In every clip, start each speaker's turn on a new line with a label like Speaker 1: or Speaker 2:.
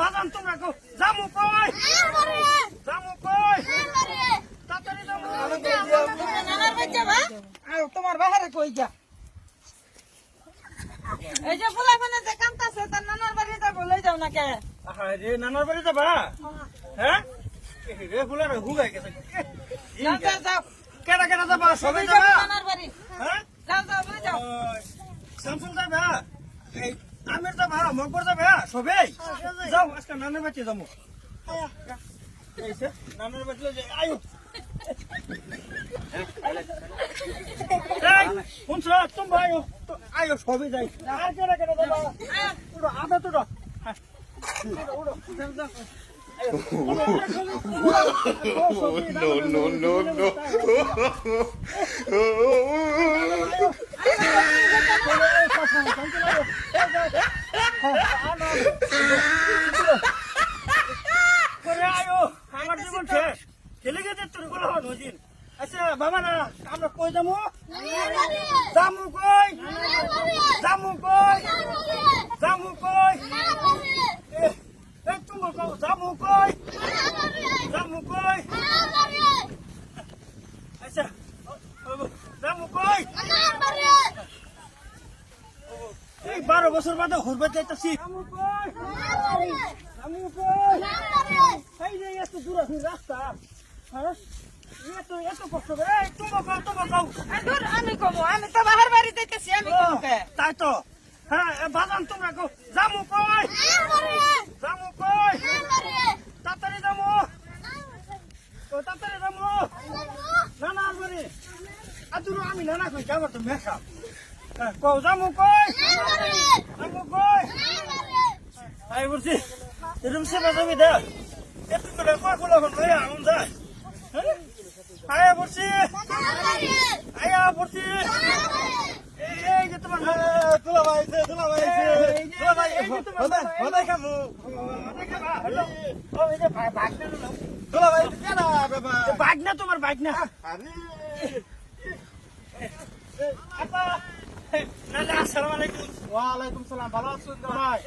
Speaker 1: বাদাম তোমরা কও জামু কই? জামু কই? তাড়াতাড়ি জামু
Speaker 2: নানার বাচ্চা বা
Speaker 3: আও তোমার বাহারে কই যা
Speaker 2: এই যে ফুলা ফানে যে কামতাছে তার নানার বাড়ি যাব লই যাও না কে?
Speaker 1: আহা রে নানার বাড়ি যাবা? হ্যাঁ? রে ফুলার হুগাই গেছে।
Speaker 2: যাও যাও
Speaker 1: কেডা কেডা যাবা? সবাই
Speaker 2: যাবা নানার বাড়ি
Speaker 1: হ্যাঁ
Speaker 2: যাও যাও লই যাও
Speaker 1: স্যামসুং যাবা এই আমির যাবা মকবর যাবা সবাই যাও আজকে নানার বাড়ি যাব নানার যাই আয়ো শুনছ তোমরা আয়ো আয়ো সবাই যাই আর কেডা কেডা যাবা উড়ো আদা তো উড়ো হ্যাঁ উড়ো
Speaker 4: no, no, no, no.
Speaker 1: করে আয়ো আমার জীবন শেষ খেলে গেছে তোরগুলো হন হজিন আচ্ছা বাবা না আমরা কই যাব জামু কই জামু কই জামু কই এই তুমি কও জামু কই জামু কই আচ্ছা জামু কই এই বারো বছর বাদে ঘুরবে যাইতেছি জামু কই জামু কই এই যে এত দূর রাস্তা
Speaker 2: আমি কমু আমি তো বাহার বাড়ি যাইতেছি আমি
Speaker 1: তাই তো। হ্যাঁ বাদাম তোমরা জামু কই? জামু কই? তাড়াতাড়ি জামু তাড়াতাড়ি জামু নানা আসবারে আদুরু আমি নানা কই যাব তো মেশা কও জামু কই? জামু কই? আই বলছি এরকম সেবা জমি দে এত করে কয়গুলো হন লইয়া আম যায় হ্যাঁ আয়া বলছি আয়া বলছি এই এই যে তোমার
Speaker 4: তোলা ভাইছে তোলা ভাইছে
Speaker 1: এই যে
Speaker 4: তোলা ভাই
Speaker 1: এই যে তোমার
Speaker 4: হদাই হদাই খামু
Speaker 1: বাইক না। তোমার বাইক না
Speaker 4: ওয়ালাইকুম সালাম ভালো আছেন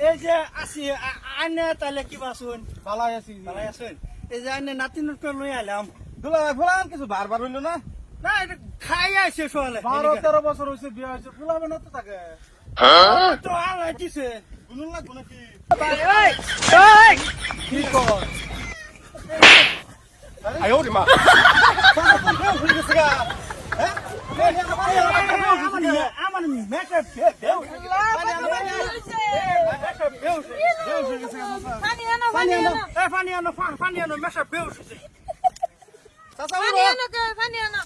Speaker 1: এই যে আসি আ- আইনে তাহলে কিবা শুন
Speaker 4: ভালো আছি।
Speaker 1: ভালো আছেন? এই যে আইনে নাতিনুর করে লই আইলাম।
Speaker 4: তোলা ভাই ফুলান কিছু বারবার হইল না?
Speaker 1: না এটা খাই আইছে সোয়ালে
Speaker 4: বারো তেরো বছর হয়েছে বিয়ে হয়েছে ফুলা মানে তো থাকে
Speaker 1: আমার মেকআপ দেও মেকআপ দেও
Speaker 2: পানি আনো পানি আনো
Speaker 1: এ